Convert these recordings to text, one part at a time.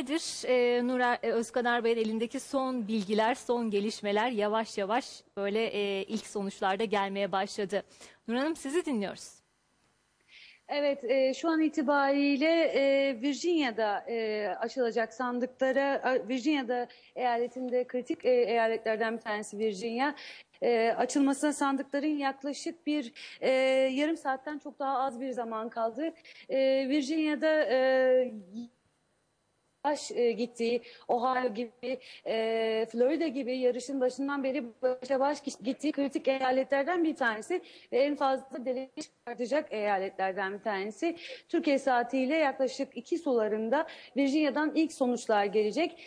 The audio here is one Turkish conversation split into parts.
Nedir? Ee, e, Özkanar Bey'in elindeki son bilgiler, son gelişmeler yavaş yavaş böyle e, ilk sonuçlarda gelmeye başladı. Nur Hanım sizi dinliyoruz. Evet, e, şu an itibariyle e, Virginia'da e, açılacak sandıklara, Virginia'da eyaletinde kritik e, eyaletlerden bir tanesi Virginia. E, açılmasına sandıkların yaklaşık bir e, yarım saatten çok daha az bir zaman kaldı. E, Virginia'da e, yavaş e, gittiği, Ohio gibi, e, Florida gibi yarışın başından beri başa baş gittiği kritik eyaletlerden bir tanesi ve en fazla delege çıkartacak eyaletlerden bir tanesi. Türkiye saatiyle yaklaşık iki sularında Virginia'dan ilk sonuçlar gelecek.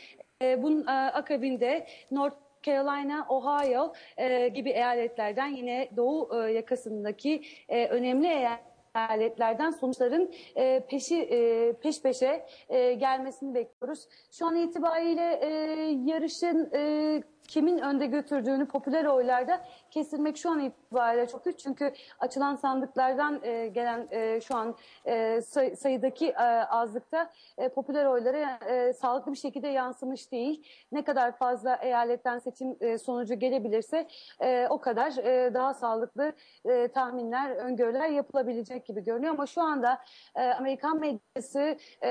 E, bunun e, akabinde North Carolina, Ohio e, gibi eyaletlerden yine doğu e, yakasındaki e, önemli eyaletlerden eyaletlerden sonuçların e, peşi e, peş peşe e, gelmesini bekliyoruz. Şu an itibariyle e, yarışın e, kimin önde götürdüğünü popüler oylarda kestirmek şu an itibariyle çok güç. Çünkü açılan sandıklardan e, gelen e, şu an e, say- sayıdaki e, azlıkta e, popüler oylara e, sağlıklı bir şekilde yansımış değil. Ne kadar fazla eyaletten seçim e, sonucu gelebilirse e, o kadar e, daha sağlıklı e, tahminler, öngörüler yapılabilecek gibi görünüyor. Ama şu anda e, Amerikan medyası e,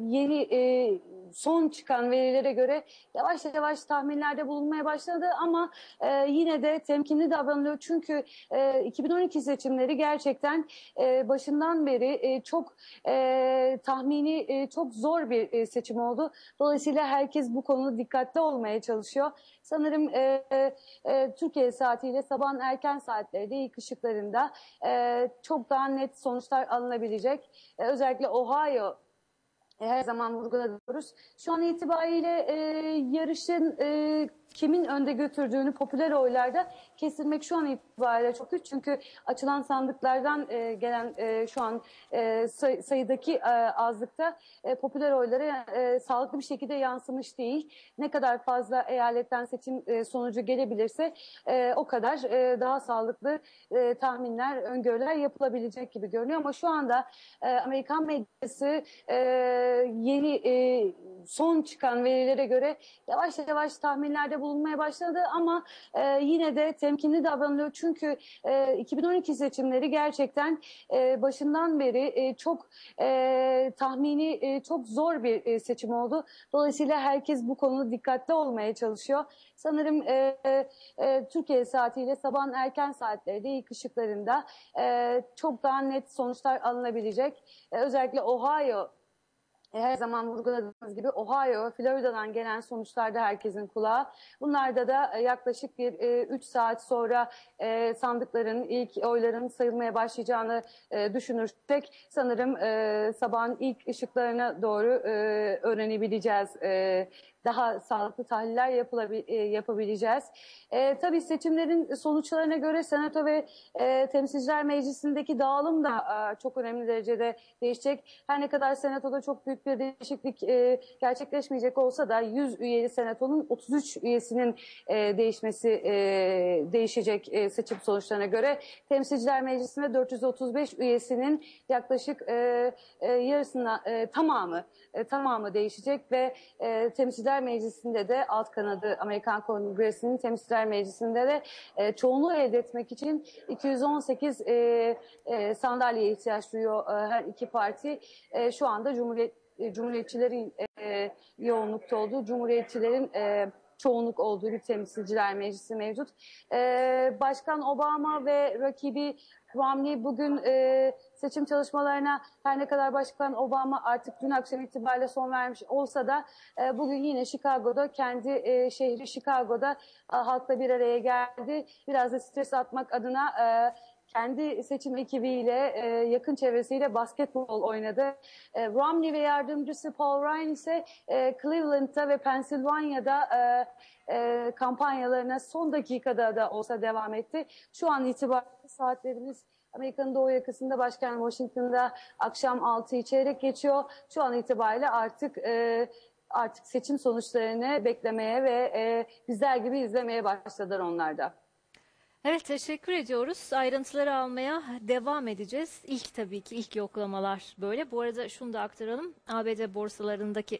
yeni e, son çıkan verilere göre yavaş yavaş tahminlerde bulunmaya başladı ama e, yine de temkinli davranılıyor. Çünkü e, 2012 seçimleri gerçekten e, başından beri e, çok e, tahmini e, çok zor bir e, seçim oldu. Dolayısıyla herkes bu konuda dikkatli olmaya çalışıyor. Sanırım e, e, Türkiye saatiyle sabahın erken saatlerinde ilk ışıklarında e, çok daha net sonuçlar alınabilecek. E, özellikle Ohio e, her zaman vurguluyoruz. Şu an itibariyle e, yarışın e, kimin önde götürdüğünü popüler oylarda kestirmek şu an itibariyle çok güç. Çünkü açılan sandıklardan e, gelen e, şu an e, say- sayıdaki e, azlıkta e, popüler oylara e, sağlıklı bir şekilde yansımış değil. Ne kadar fazla eyaletten seçim e, sonucu gelebilirse e, o kadar e, daha sağlıklı e, tahminler, öngörüler yapılabilecek gibi görünüyor. Ama şu anda e, Amerikan medyası e, yeni e, son çıkan verilere göre yavaş yavaş tahminlerde bulunmaya başladı ama e, yine de temkinli davranılıyor. Çünkü e, 2012 seçimleri gerçekten e, başından beri e, çok e, tahmini e, çok zor bir e, seçim oldu. Dolayısıyla herkes bu konuda dikkatli olmaya çalışıyor. Sanırım e, e, Türkiye saatiyle sabahın erken saatlerinde ilk ışıklarında e, çok daha net sonuçlar alınabilecek. E, özellikle Ohio e, her zaman vurguladığımız gibi Ohio, Florida'dan gelen sonuçlarda herkesin kulağı. Bunlarda da e, yaklaşık bir 3 saat sonra e, sandıkların ilk oyların sayılmaya başlayacağını e, düşünürsek sanırım e, sabahın ilk ışıklarına doğru e, öğrenebileceğiz. Daha sağlıklı tahliller e, yapabileceğiz. E, tabii seçimlerin sonuçlarına göre Senato ve e, Temsilciler Meclisi'ndeki dağılım da e, çok önemli derecede değişecek. Her ne kadar Senato'da çok büyük bir değişiklik e, gerçekleşmeyecek olsa da 100 üyeli Senato'nun 33 üyesinin e, değişmesi e, değişecek e, seçim sonuçlarına göre. Temsilciler Meclisi'nde 435 üyesinin yaklaşık e, e, yarısına e, tamamı e, tamamı değişecek ve e, Temsilciler Meclisi'nde de alt kanadı Amerikan Kongresi'nin Temsilciler Meclisi'nde de e, çoğunluğu elde etmek için 218 e, e, sandalyeye ihtiyaç duyuyor e, her iki parti. E, şu anda Cumhuriyet e, Cumhuriyetçilerin e, yoğunlukta olduğu, Cumhuriyetçilerin e, çoğunluk olduğu bir temsilciler meclisi mevcut. E, Başkan Obama ve rakibi Romney bugün e, seçim çalışmalarına her ne kadar Başkan Obama artık dün akşam itibariyle son vermiş olsa da e, bugün yine Chicago'da kendi e, şehri Chicago'da e, halkla bir araya geldi. Biraz da stres atmak adına e, kendi seçim ekibiyle e, yakın çevresiyle basketbol oynadı. E, Romney ve yardımcısı Paul Ryan ise e, Cleveland'da ve Pennsylvania'da e, e, kampanyalarına son dakikada da olsa devam etti. Şu an itibariyle saatlerimiz Amerika'nın doğu yakasında başkent Washington'da akşam 6'yı çeyrek geçiyor. Şu an itibariyle artık e, artık seçim sonuçlarını beklemeye ve e, bizler gibi izlemeye başladılar onlar da. Evet teşekkür ediyoruz. Ayrıntıları almaya devam edeceğiz. İlk tabii ki ilk yoklamalar böyle. Bu arada şunu da aktaralım. ABD borsalarındaki